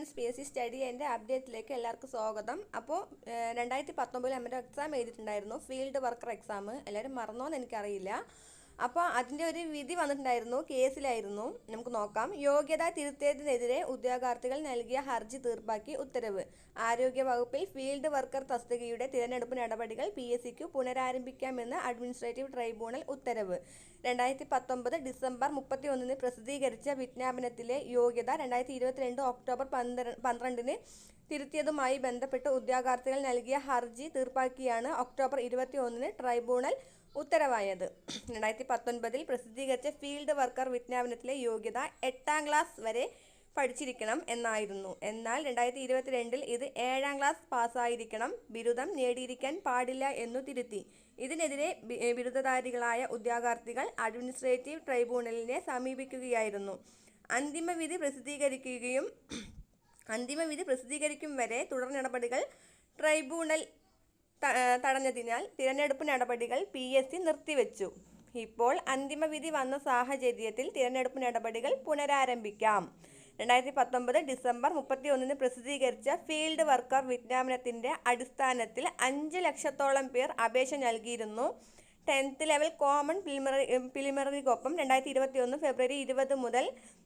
Friends P S C study എന്റെ അപ്ഡേറ്റിലേക്ക് എല്ലാവർക്കും സ്വാഗതം. അപ്പോൾ രണ്ടായിരത്തി പത്തൊമ്പതിൽ നമ്മുടെ എക്സാം എഴുതിയിട്ടുണ്ടായിരുന്നു. ഫീൽഡ് വർക്കർ എക്സാം എല്ലാവരും മറന്നോന്ന് എനിക്കറിയില്ല. അപ്പോൾ അതിന്റെ ഒരു വിധി വന്നിട്ടുണ്ടായിരുന്നു കേസിലായിരുന്നു. നമുക്ക് നോക്കാം. യോഗ്യത തിരുത്തിയതിനെതിരെ ഉദ്യോഗാർത്ഥികൾ നൽകിയ ഹർജി തീർപ്പാക്കി ഉത്തരവ്. ആരോഗ്യ വകുപ്പിൽ ഫീൽഡ് വർക്കർ തസ്തികയുടെ തിരഞ്ഞെടുപ്പ് നടപടികൾ പി എസ് സിക്ക് പുനരാരംഭിക്കാമെന്ന് അഡ്മിനിസ്ട്രേറ്റീവ് ട്രൈബ്യൂണൽ ഉത്തരവ്. രണ്ടായിരത്തി പത്തൊമ്പത് ഡിസംബർ മുപ്പത്തി ഒന്നിന് പ്രസിദ്ധീകരിച്ച വിജ്ഞാപനത്തിലെ യോഗ്യത രണ്ടായിരത്തി ഇരുപത്തിരണ്ട് ഒക്ടോബർ പന്ത്ര പന്ത്രണ്ടിന് തിരുത്തിയതുമായി ബന്ധപ്പെട്ട് ഉദ്യോഗാർത്ഥികൾ നൽകിയ ഹർജി തീർപ്പാക്കിയാണ് ഒക്ടോബർ ഇരുപത്തി ഒന്നിന് ട്രൈബ്യൂണൽ ഉത്തരവായത്. രണ്ടായിരത്തി പത്തൊൻപതിൽ പ്രസിദ്ധീകരിച്ച ഫീൽഡ് വർക്കർ വിജ്ഞാപനത്തിലെ യോഗ്യത എട്ടാം ക്ലാസ് വരെ പഠിച്ചിരിക്കണം എന്നായിരുന്നു. എന്നാൽ രണ്ടായിരത്തി ഇരുപത്തിരണ്ടിൽ ഇത് ഏഴാം ക്ലാസ് പാസ്സായിരിക്കണം ബിരുദം നേടിയിരിക്കാൻ പാടില്ല എന്നു തിരുത്തി. ഇതിനെതിരെ ബിരുദധാരികളായ ഉദ്യോഗാർത്ഥികൾ അഡ്മിനിസ്ട്രേറ്റീവ് ട്രൈബ്യൂണലിനെ സമീപിക്കുകയായിരുന്നു. അന്തിമ വിധി പ്രസിദ്ധീകരിക്കുകയും അന്തിമ വിധി പ്രസിദ്ധീകരിക്കും വരെ തുടർ നടപടികൾ ട്രൈബ്യൂണൽ തടഞ്ഞതിനാൽ തിരഞ്ഞെടുപ്പ് നടപടികൾ പി എസ് സി നിർത്തിവെച്ചു. ഇപ്പോൾ അന്തിമ വിധി വന്ന സാഹചര്യത്തിൽ തിരഞ്ഞെടുപ്പ് നടപടികൾ പുനരാരംഭിക്കാം. രണ്ടായിരത്തി പത്തൊമ്പത് ഡിസംബർ മുപ്പത്തി ഒന്നിന് പ്രസിദ്ധീകരിച്ച ഫീൽഡ് വർക്കർ വിജ്ഞാപനത്തിന്റെ അടിസ്ഥാനത്തിൽ അഞ്ച് ലക്ഷത്തോളം പേർ അപേക്ഷ നൽകിയിരുന്നു. ടെൻത്ത് ലെവൽ കോമൺ പ്രിലിമിനറി പ്രിലിമിനറിക്കൊപ്പം രണ്ടായിരത്തി ഇരുപത്തി ഒന്ന് ഫെബ്രുവരി ഇരുപത് മുതൽ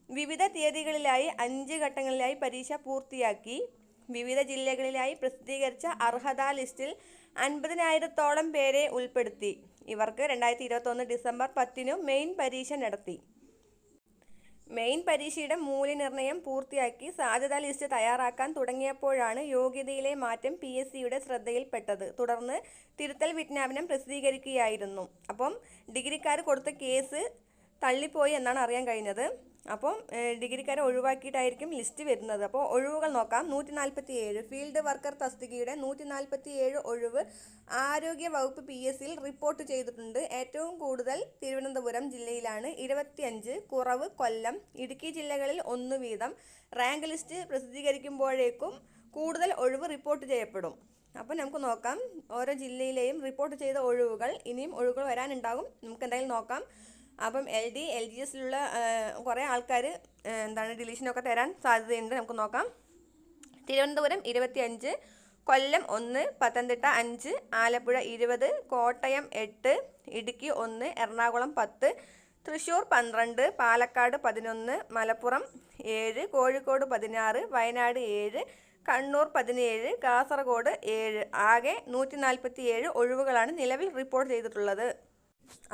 വിവിധ തീയതികളിലായി അഞ്ച് ഘട്ടങ്ങളിലായി പരീക്ഷ പൂർത്തിയാക്കി. വിവിധ ജില്ലകളിലായി പ്രസിദ്ധീകരിച്ച അർഹതാ ലിസ്റ്റിൽ അൻപതിനായിരത്തോളം പേരെ ഉൾപ്പെടുത്തി. ഇവർക്ക് രണ്ടായിരത്തി ഇരുപത്തൊന്ന് ഡിസംബർ പത്തിനു മെയിൻ പരീക്ഷ നടത്തി. മെയിൻ പരീക്ഷയുടെ മൂല്യനിർണയം പൂർത്തിയാക്കി സാധ്യതാ ലിസ്റ്റ് തയ്യാറാക്കാൻ തുടങ്ങിയപ്പോഴാണ് യോഗ്യതയിലെ മാറ്റം പി എസ് സിയുടെ ശ്രദ്ധയിൽപ്പെട്ടത്. തുടർന്ന് തിരുത്തൽ വിജ്ഞാപനം പ്രസിദ്ധീകരിക്കുകയായിരുന്നു. അപ്പം ഡിഗ്രിക്കാർ കൊടുത്ത കേസ് തള്ളിപ്പോയി എന്നാണ് അറിയാൻ കഴിഞ്ഞത്. അപ്പം ഡിഗ്രിക്കാരെ ഒഴിവാക്കിയിട്ടായിരിക്കും ലിസ്റ്റ് വരുന്നത്. അപ്പോൾ ഒഴിവുകൾ നോക്കാം. നൂറ്റി നാൽപ്പത്തി ഏഴ് ഫീൽഡ് വർക്കർ തസ്തികയുടെ നൂറ്റി നാൽപ്പത്തി ഏഴ് ഒഴിവ് ആരോഗ്യ വകുപ്പ് പി എസ് സിയിൽ റിപ്പോർട്ട് ചെയ്തിട്ടുണ്ട്. ഏറ്റവും കൂടുതൽ തിരുവനന്തപുരം ജില്ലയിലാണ്. ഇരുപത്തിയഞ്ച് കുറവ് കൊല്ലം. ഇടുക്കി ജില്ലകളിൽ ഒന്ന് വീതം. റാങ്ക് ലിസ്റ്റ് പ്രസിദ്ധീകരിക്കുമ്പോഴേക്കും കൂടുതൽ ഒഴിവ് റിപ്പോർട്ട് ചെയ്യപ്പെടും. അപ്പോൾ നമുക്ക് നോക്കാം. ഓരോ ജില്ലയിലെയും റിപ്പോർട്ട് ചെയ്ത ഒഴിവുകൾ. ഇനിയും ഒഴിവുകൾ വരാനുണ്ടാകും. നമുക്ക് എന്തായാലും നോക്കാം. അപ്പം എൽ ഡി എൽ ജി എസിലുള്ള കുറേ ആൾക്കാർ എന്താണ് ഡിലീഷനൊക്കെ തരാൻ സാധ്യതയുണ്ട് നമുക്ക് നോക്കാം. തിരുവനന്തപുരം ഇരുപത്തി അഞ്ച് കൊല്ലം ഒന്ന് പത്തനംതിട്ട അഞ്ച് ആലപ്പുഴ ഇരുപത് കോട്ടയം എട്ട് ഇടുക്കി ഒന്ന് എറണാകുളം പത്ത് തൃശ്ശൂർ പന്ത്രണ്ട് പാലക്കാട് പതിനൊന്ന് മലപ്പുറം ഏഴ് കോഴിക്കോട് പതിനാറ് വയനാട് ഏഴ് കണ്ണൂർ പതിനേഴ് കാസർഗോഡ് ഏഴ് ആകെ നൂറ്റി നാൽപ്പത്തി ഏഴ് ഒഴിവുകളാണ് നിലവിൽ റിപ്പോർട്ട് ചെയ്തിട്ടുള്ളത്.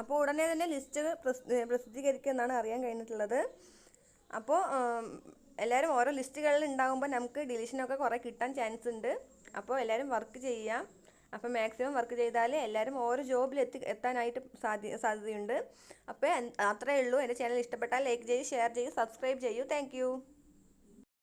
അപ്പോൾ ഉടനെ തന്നെ ലിസ്റ്റ് പ്രസിദ്ധീകരിക്കുമെന്നാണ് അറിയാൻ കഴിഞ്ഞിട്ടുള്ളത്. അപ്പോൾ എല്ലാവരും ഓരോ ലിസ്റ്റുകളിൽ ഉണ്ടാകുമ്പോൾ നമുക്ക് ഡിലീഷനൊക്കെ കുറേ കിട്ടാൻ ചാൻസ് ഉണ്ട്. അപ്പോൾ എല്ലാവരും വർക്ക് ചെയ്യാം അപ്പോൾ മാക്സിമം വർക്ക് ചെയ്താൽ എല്ലാവരും ഓരോ ജോബിൽ എത്തി എത്താനായിട്ട് സാധ്യ സാധ്യതയുണ്ട്. അപ്പോൾ അത്രയേ ഉള്ളൂ. എന്റെ ചാനൽ ഇഷ്ടപ്പെട്ടാൽ ലൈക്ക് ചെയ്യൂ ഷെയർ ചെയ്യൂ സബ്സ്ക്രൈബ് ചെയ്യൂ. താങ്ക്